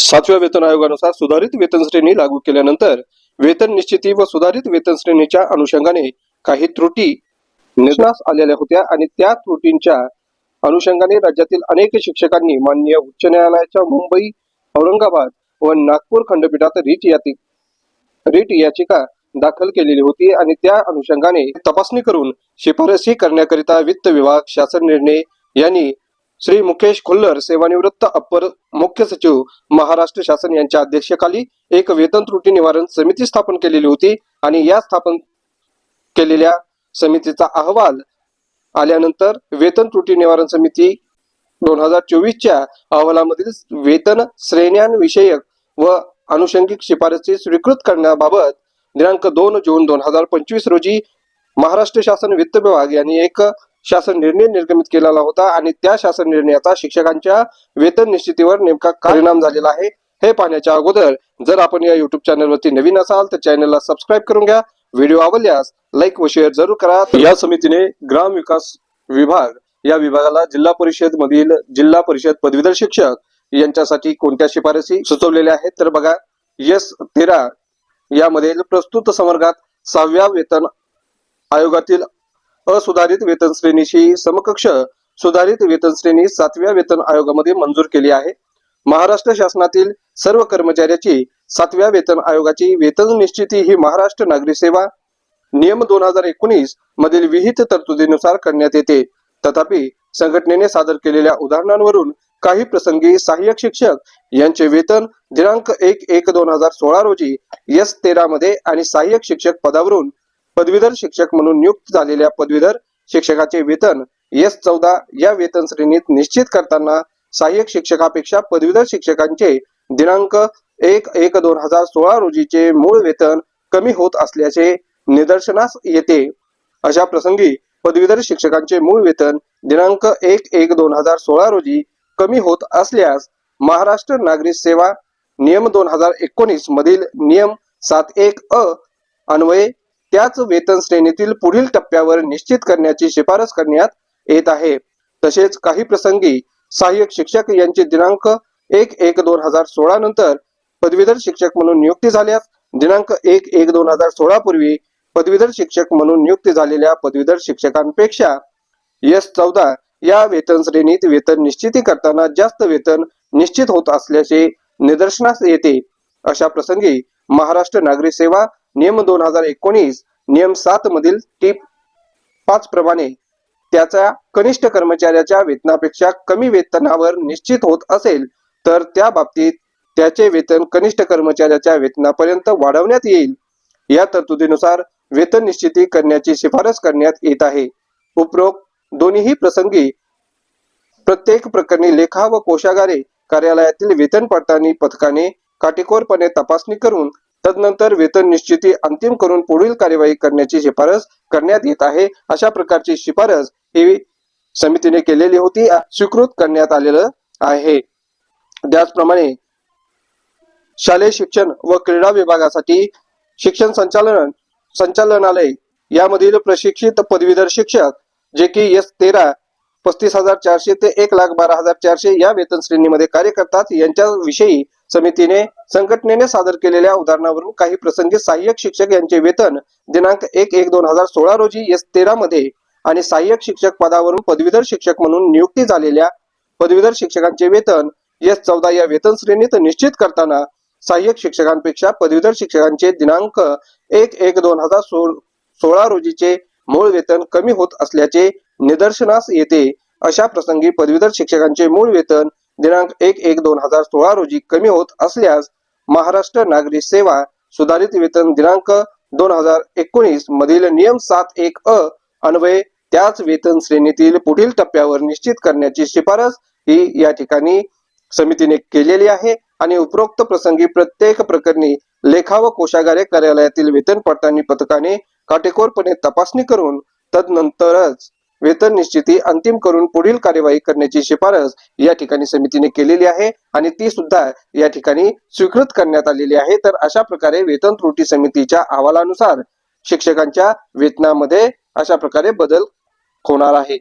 सातव्या वेतन आयोगानुसार सुधारित वेतन श्रेणी लागू केल्यानंतर वेतन निश्चिती व सुधारित वेतन श्रेणीच्या अनुषंगाने काही त्रुटी निर्णास आलेल्या होत्या आणि त्या त्रुटींच्या अनुषंगाने राज्यातील अनेक शिक्षकांनी माननीय उच्च न्यायालयाच्या मुंबई औरंगाबाद व नागपूर खंडपीठात रीट याती रीट याचिका दाखल केलेली होती आणि त्या अनुषंगाने तपासणी करून शिफारसी करण्याकरिता वित्त विभाग शासन निर्णय यांनी श्री मुकेश खुल्लर सेवानिवृत्त अपर मुख्य सचिव महाराष्ट्र शासन यांच्या अध्यक्षतेखाली एक वेतन त्रुटी निवारण समिती स्थापन केलेली होती आणि या स्थापन केलेल्या समितीचा अहवाल आल्यानंतर वेतन त्रुटी निवारण समिती दोन हजार चोवीसच्या अहवालामधील वेतन श्रेण्यांविषयक व अनुषंगिक शिफारसी स्वीकृत करण्याबाबत दिनांक दोन जून दोन हजार पंचवीस रोजी महाराष्ट्र शासन वित्त विभाग यांनी एक शासन निर्णय निर्गमित केलेला होता आणि त्या शासन निर्णयाचा शिक्षकांच्या वेतन निश्चितीवर नेमका परिणाम झालेला आहे. हे पाहण्याच्या अगोदर जर आपण या युट्यूब चॅनलवरती नवीन असाल तर चॅनलला सबस्क्राईब करून घ्या. व्हिडिओ आवडल्यास लाईक व शेअर जरूर करा. या समितीने ग्राम विकास विभाग या विभागाला जिल्हा परिषद मधील जिल्हा परिषद पदवीधर शिक्षक यांच्यासाठी कोणत्या शिफारसी सुचवलेल्या आहेत? तर बघा यस तेरा यामध्ये प्रस्तुत संवर्गात सहाव्या वेतन आयोगातील असुधारित वेतन श्रेणीशी समकक्ष सुधारित वेतन श्रेणी सातव्या वेतन आयोगामध्ये मंजूर केली आहे. महाराष्ट्र शासनातील सर्व कर्मचाऱ्याची सातव्या वेतन आयोगाची वेतन निश्चिती ही महाराष्ट्र नागरी सेवा नियम दोन हजार एकोणीस मधील विहित तरतुदीनुसार करण्यात येते. तथापि संघटनेने सादर केलेल्या उदाहरणांवरून काही प्रसंगी सहाय्यक शिक्षक यांचे वेतन दिनांक एक एक दोन हजार सोळा रोजी एस तेरा मध्ये आणि सहाय्यक शिक्षक पदावरून पदवीधर शिक्षक म्हणून नियुक्त झालेल्या पदवीधर शिक्षकाचे वेतन एस चौदा या वेतन श्रेणीत निश्चित करताना सहाय्यक शिक्षकापेक्षा पदवीधर शिक्षकांचे दिनांक एक एक दोन हजार सोळा रोजीचे मूळ वेतन कमी होत असल्याचे निदर्शनास येते. अशा प्रसंगी पदवीधर शिक्षकांचे मूळ वेतन दिनांक एक एक दोन हजार सोळा रोजी कमी होत असल्यास महाराष्ट्र नागरी सेवा नियम दोन हजार एकोणीस मधील नियम सात एक अ अन्वये त्याच वेतन श्रेणीतील पुढील टप्प्यावर निश्चित करण्याची शिफारस करण्यात येत आहे. तसेच काही प्रसंगी सहाय्यक शिक्षक यांचे दिनांक एक एक दोन हजार सोळा नंतर पदवीधर शिक्षक म्हणून नियुक्ती झाल्यास दिनांक एक एक दोन हजार सोळा पूर्वी पदवीधर शिक्षक म्हणून नियुक्ती झालेल्या पदवीधर शिक्षकांपेक्षा एस चौदा या वेतन श्रेणीत वेतन निश्चिती करताना जास्त वेतन निश्चित होत असल्याचे निदर्शनास येते. अशा प्रसंगी महाराष्ट्र नागरी सेवा नियम दोन हजार एकोणीस नियम सात मधील टीप पाच प्रमाणे त्याच्या कनिष्ठ कर्मचाऱ्याच्या वेतनापेक्षा कमी वेतनावर निश्चित होत असेल तर त्या बाबतीत त्याचे वेतन कनिष्ठ कर्मचाऱ्याच्या वेतनापर्यंत वाढवण्यात येईल. या तरतुदीनुसार वेतन निश्चिती करण्याची शिफारस करण्यात येत आहे. उपरोक्त दोन्ही प्रसंगी प्रत्येक प्रकरणी लेखा व कोशागारे कार्यालयातील वेतन पडताळणी पथकाने काटेकोरपणे तपासणी करून तदनंतर वेतन निश्चिती अंतिम करून पुढील कार्यवाही करण्याची शिफारस करण्यात येत आहे. अशा प्रकारची शिफारस ही समितीने केलेली होती. स्वीकृत करण्यात आलेलं आहे. त्याचप्रमाणे शालेय शिक्षण व क्रीडा विभागासाठी शिक्षण संचालन संचालनालय यामधील प्रशिक्षित पदवीधर शिक्षक जे की एस तेरा पस्तीस हजार चारशे ते एक लाख बारा हजार चारशे या वेतन श्रेणीमध्ये कार्य करतात. यांच्याविषयी समितीने संघटनेने सादर केलेल्या उदाहरणावरून काही प्रसंगी सहाय्यक शिक्षक यांचे वेतन दिनांक एक एक दोन हजार सोळा रोजी एस तेरा मध्ये आणि सहाय्यक शिक्षक पदावरून पदवीधर शिक्षक म्हणून नियुक्ती झालेल्या पदवीधर शिक्षकांचे वेतन एस चौदा या वेतन श्रेणीत निश्चित करताना सहाय्यक शिक्षकांपेक्षा पदवीधर शिक्षकांचे दिनांक एक एक दोन हजार सोळा रोजीचे मूळ वेतन कमी होत असल्याचे निदर्शनास येते. अशा प्रसंगी पदवीधर शिक्षकांचे मूळ वेतन दिनांक एक एक दोन हजार सोळा रोजी कमी होत असल्यास महाराष्ट्र नागरी सेवा सुधारित वेतन दिनांक दोन हजार एकोणीस मधील नियम सात एक अ अन्वये त्याच वेतन श्रेणीतील पुढील टप्प्यावर निश्चित करण्याची शिफारस ही या ठिकाणी समितीने केलेली आहे आणि उपरोक्त प्रसंगी प्रत्येक प्रकरणी लेखा व कोशागारे कार्यालयातील वेतन पडताळणी पथकाने काटेकोरपणे तपासणी करून तदनंतरच वेतन निश्चिती अंतिम करून पुढील कार्यवाही करण्याची शिफारस या ठिकाणी समितीने केलेली आहे आणि ती सुद्धा या ठिकाणी स्वीकृत करण्यात आलेली आहे. तर अशा प्रकारे वेतन त्रुटी समितीच्या अहवालानुसार शिक्षकांच्या वेतनामध्ये अशा प्रकारे बदल होणार आहे.